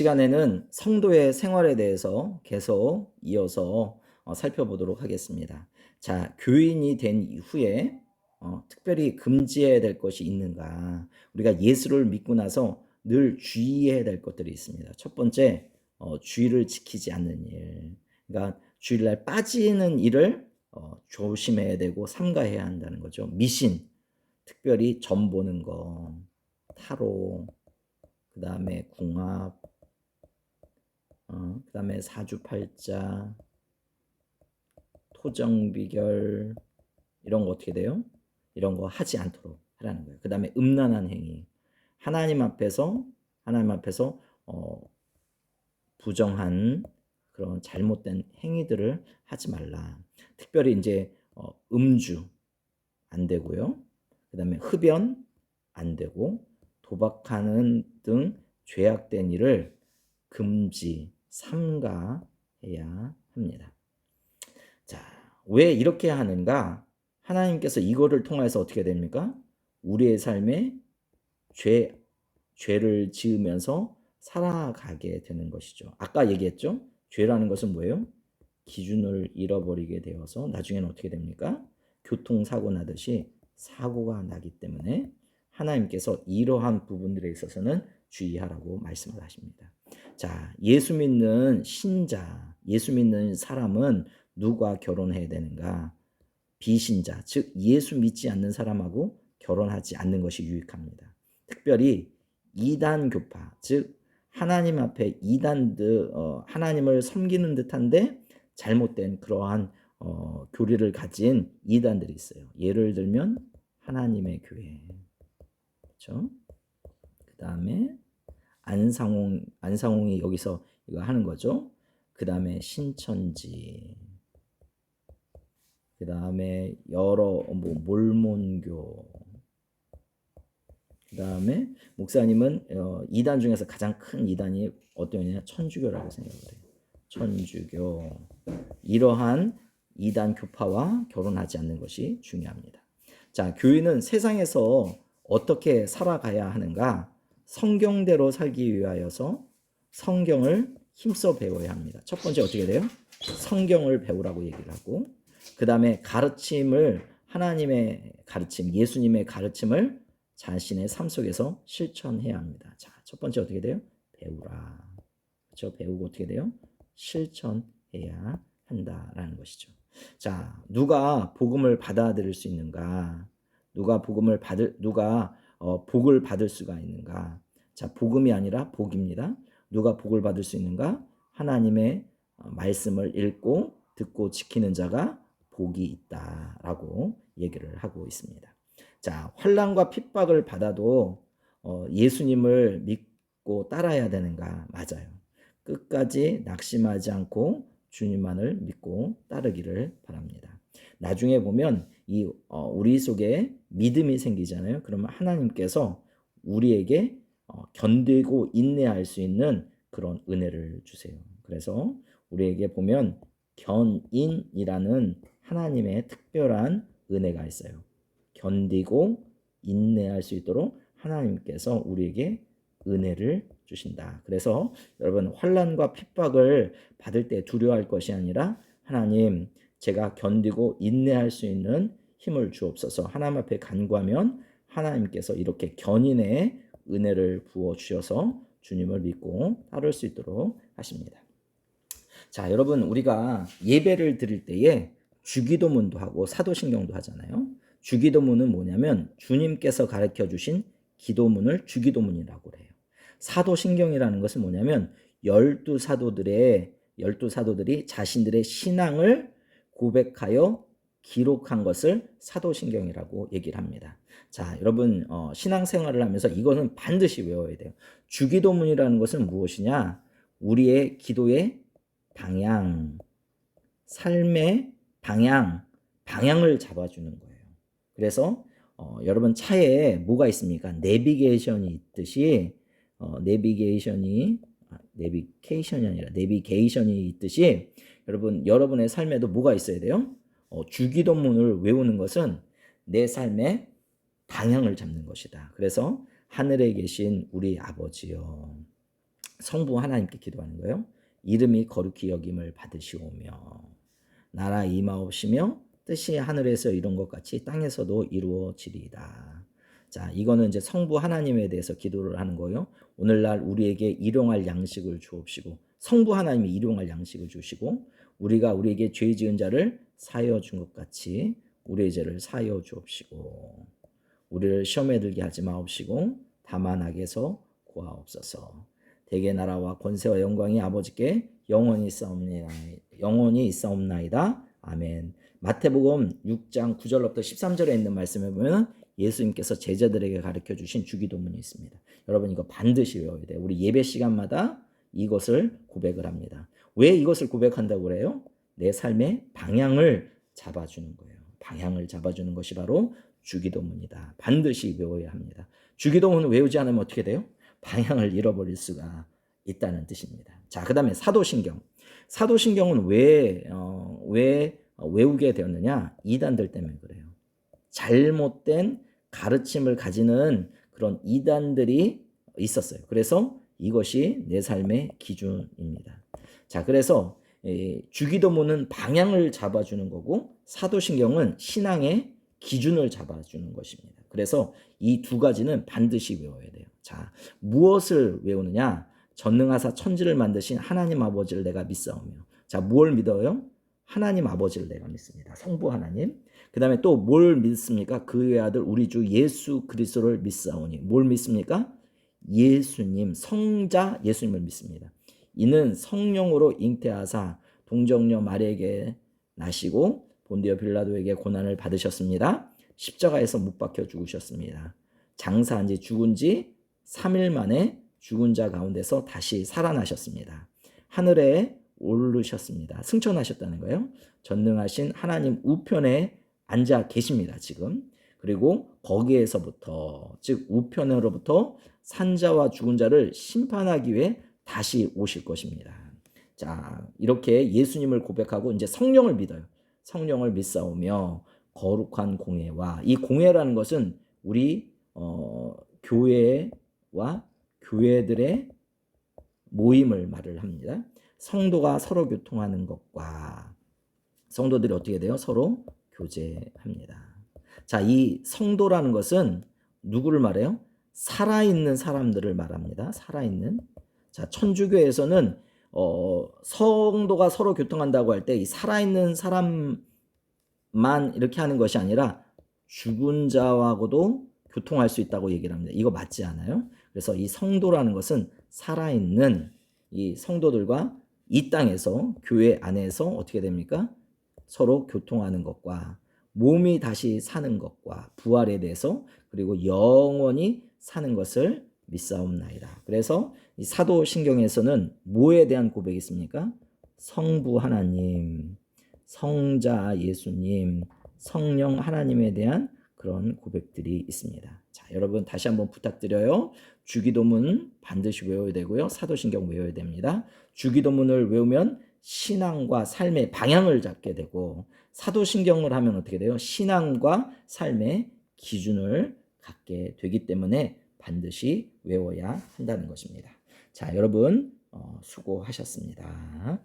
시간에는 성도의 생활에 대해서 계속 이어서 어, 살펴보도록 하겠습니다. 자, 교인이 된 이후에 어, 특별히 금지해야 될 것이 있는가? 우리가 예수를 믿고 나서 늘 주의해야 될 것들이 있습니다. 첫 번째, 어, 주의를 지키지 않는 일. 그러니까 주일날 빠지는 일을 어, 조심해야 되고 삼가해야 한다는 거죠. 미신, 특별히 점 보는 거, 타로, 그 다음에 궁합, 어, 그 다음에 사주팔자, 토정비결 이런 거 어떻게 돼요? 이런 거 하지 않도록 하라는 거예요. 그 다음에 음란한 행위, 하나님 앞에서 하나님 앞에서 어, 부정한 그런 잘못된 행위들을 하지 말라. 특별히 이제 어, 음주 안 되고요. 그 다음에 흡연 안 되고 도박하는 등 죄악된 일을 금지 삼가해야 합니다. 자, 왜 이렇게 하는가? 하나님께서 이거를 통해서 어떻게 됩니까? 우리의 삶에 죄, 죄를 지으면서 살아가게 되는 것이죠. 아까 얘기했죠? 죄라는 것은 뭐예요? 기준을 잃어버리게 되어서 나중에는 어떻게 됩니까? 교통사고 나듯이 사고가 나기 때문에 하나님께서 이러한 부분들에 있어서는 주의하라고 말씀을 하십니다. 자, 예수 믿는 신자, 예수 믿는 사람은 누가 결혼해야 되는가? 비신자, 즉 예수 믿지 않는 사람하고 결혼하지 않는 것이 유익합니다. 특별히 이단 교파, 즉 하나님 앞에 이단들 어, 하나님을 섬기는 듯한데 잘못된 그러한 어, 교리를 가진 이단들이 있어요. 예를 들면 하나님의 교회, 그렇죠? 그 다음에 안상홍 안상홍이 여기서 이거 하는 거죠. 그 다음에 신천지, 그 다음에 여러 뭐 몰몬교, 그 다음에 목사님은 어, 이단 중에서 가장 큰 이단이 어떠냐 천주교라고 생각을 해요. 천주교 이러한 이단 교파와 결혼하지 않는 것이 중요합니다. 자, 교인은 세상에서 어떻게 살아가야 하는가? 성경대로 살기 위하여서 성경을 힘써 배워야 합니다. 첫 번째 어떻게 돼요? 성경을 배우라고 얘기를 하고 그 다음에 가르침을 하나님의 가르침, 예수님의 가르침을 자신의 삶 속에서 실천해야 합니다. 자, 첫 번째 어떻게 돼요? 배우라. 그렇죠? 배우고 어떻게 돼요? 실천해야 한다라는 것이죠. 자, 누가 복음을 받아들일 수 있는가? 누가 복음을 받을 누가 어, 복을 받을 수가 있는가? 자, 복음이 아니라 복입니다. 누가 복을 받을 수 있는가? 하나님의 어, 말씀을 읽고 듣고 지키는 자가 복이 있다라고 얘기를 하고 있습니다. 자, 환란과 핍박을 받아도 어, 예수님을 믿고 따라야 되는가? 맞아요. 끝까지 낙심하지 않고 주님만을 믿고 따르기를 바랍니다. 나중에 보면 이 어, 우리 속에 믿음이 생기잖아요. 그러면 하나님께서 우리에게 어, 견디고 인내할 수 있는 그런 은혜를 주세요. 그래서 우리에게 보면 견인이라는 하나님의 특별한 은혜가 있어요. 견디고 인내할 수 있도록 하나님께서 우리에게 은혜를 주신다. 그래서 여러분 환란과 핍박을 받을 때 두려워할 것이 아니라 하나님 제가 견디고 인내할 수 있는 힘을 주옵소서. 하나님 앞에 간구하면 하나님께서 이렇게 견인의 은혜를 부어 주셔서 주님을 믿고 따를 수 있도록 하십니다. 자, 여러분 우리가 예배를 드릴 때에 주기도문도 하고 사도신경도 하잖아요. 주기도문은 뭐냐면 주님께서 가르쳐 주신 기도문을 주기도문이라고 해요. 사도신경이라는 것은 뭐냐면 열두 사도들의 열두 사도들이 자신들의 신앙을 고백하여 기록한 것을 사도신경이라고 얘기를 합니다. 자, 여러분 어, 신앙생활을 하면서 이거는 반드시 외워야 돼요. 주기도문이라는 것은 무엇이냐? 우리의 기도의 방향, 삶의 방향, 방향을 잡아주는 거예요. 그래서 어, 여러분 차에 뭐가 있습니까? 내비게이션이 있듯이 어, 내비게이션이 아, 내비게이션이 아니라 내비게이션이 있듯이 여러분 여러분의 삶에도 뭐가 있어야 돼요? 어, 주기도문을 외우는 것은 내 삶의 방향을 잡는 것이다. 그래서 하늘에 계신 우리 아버지요. 성부 하나님께 기도하는 거예요. 이름이 거룩히 여김을 받으시오며 나라 임하옵시며 뜻이 하늘에서 이룬 것 같이 땅에서도 이루어지리이다. 자, 이거는 이제 성부 하나님에 대해서 기도를 하는 거예요. 오늘날 우리에게 일용할 양식을 주옵시고 성부 하나님이 일용할 양식을 주시고 우리가 우리에게 죄 지은 자를 사여 준 것 같이 우리의 죄를 사여 주옵시고 우리를 시험에 들게 하지 마옵시고 다만 악에서 구하옵소서. 대개 나라와 권세와 영광이 아버지께 영원히 있사옵나이다. 영원히 있사옵나이다. 아멘. 마태복음 6장 9절부터 13절에 있는 말씀에 보면 예수님께서 제자들에게 가르쳐 주신 주기도문이 있습니다. 여러분 이거 반드시 외워야 돼요. 우리 예배 시간마다 이것을 고백을 합니다. 왜 이것을 고백한다고 그래요? 내 삶의 방향을 잡아주는 거예요. 방향을 잡아주는 것이 바로 주기도문이다. 반드시 외워야 합니다. 주기도문 외우지 않으면 어떻게 돼요? 방향을 잃어버릴 수가 있다는 뜻입니다. 자, 그 다음에 사도신경. 사도신경은 왜, 어, 왜 외우게 되었느냐? 이단들 때문에 그래요. 잘못된 가르침을 가지는 그런 이단들이 있었어요. 그래서 이것이 내 삶의 기준입니다. 자, 그래서 주기도문은 방향을 잡아주는 거고 사도신경은 신앙의 기준을 잡아주는 것입니다. 그래서 이 두 가지는 반드시 외워야 돼요. 자, 무엇을 외우느냐? 전능하사 천지를 만드신 하나님 아버지를 내가 믿사오며. 자, 무엇을 믿어요? 하나님 아버지를 내가 믿습니다. 성부 하나님. 그 다음에 또 뭘 믿습니까? 그의 아들 우리 주 예수 그리스도를 믿사오니. 뭘 믿습니까? 예수님, 성자 예수님을 믿습니다. 이는 성령으로 잉태하사 동정녀 마리에게 나시고 본디어 빌라도에게 고난을 받으셨습니다. 십자가에서 못 박혀 죽으셨습니다. 장사한 지 죽은 지 3일 만에 죽은 자 가운데서 다시 살아나셨습니다. 하늘에 오르셨습니다. 승천하셨다는 거예요. 전능하신 하나님 우편에 앉아 계십니다. 지금. 그리고 거기에서부터 즉 우편으로부터 산자와 죽은 자를 심판하기 위해 다시 오실 것입니다. 자, 이렇게 예수님을 고백하고 이제 성령을 믿어요. 성령을 믿사오며 거룩한 공예와 이 공예라는 것은 우리 어, 교회와 교회들의 모임을 말을 합니다. 성도가 서로 교통하는 것과 성도들이 어떻게 돼요? 서로 교제합니다. 자, 이 성도라는 것은 누구를 말해요? 살아있는 사람들을 말합니다. 살아있는. 자, 천주교에서는 어, 성도가 서로 교통한다고 할 때 이 살아있는 사람만 이렇게 하는 것이 아니라 죽은 자하고도 교통할 수 있다고 얘기를 합니다. 이거 맞지 않아요? 그래서 이 성도라는 것은 살아있는 이 성도들과 이 땅에서 교회 안에서 어떻게 됩니까? 서로 교통하는 것과 몸이 다시 사는 것과 부활에 대해서 그리고 영원히 사는 것을 믿사옵나이다. 그래서 이 사도 신경에서는 뭐에 대한 고백이 있습니까? 성부 하나님, 성자 예수님, 성령 하나님에 대한 그런 고백들이 있습니다. 자, 여러분 다시 한번 부탁드려요. 주기도문 반드시 외워야 되고요. 사도신경 외워야 됩니다. 주기도문을 외우면 신앙과 삶의 방향을 잡게 되고 사도신경을 하면 어떻게 돼요? 신앙과 삶의 기준을 갖게 되기 때문에 반드시 외워야 한다는 것입니다. 자, 여러분 어, 수고하셨습니다.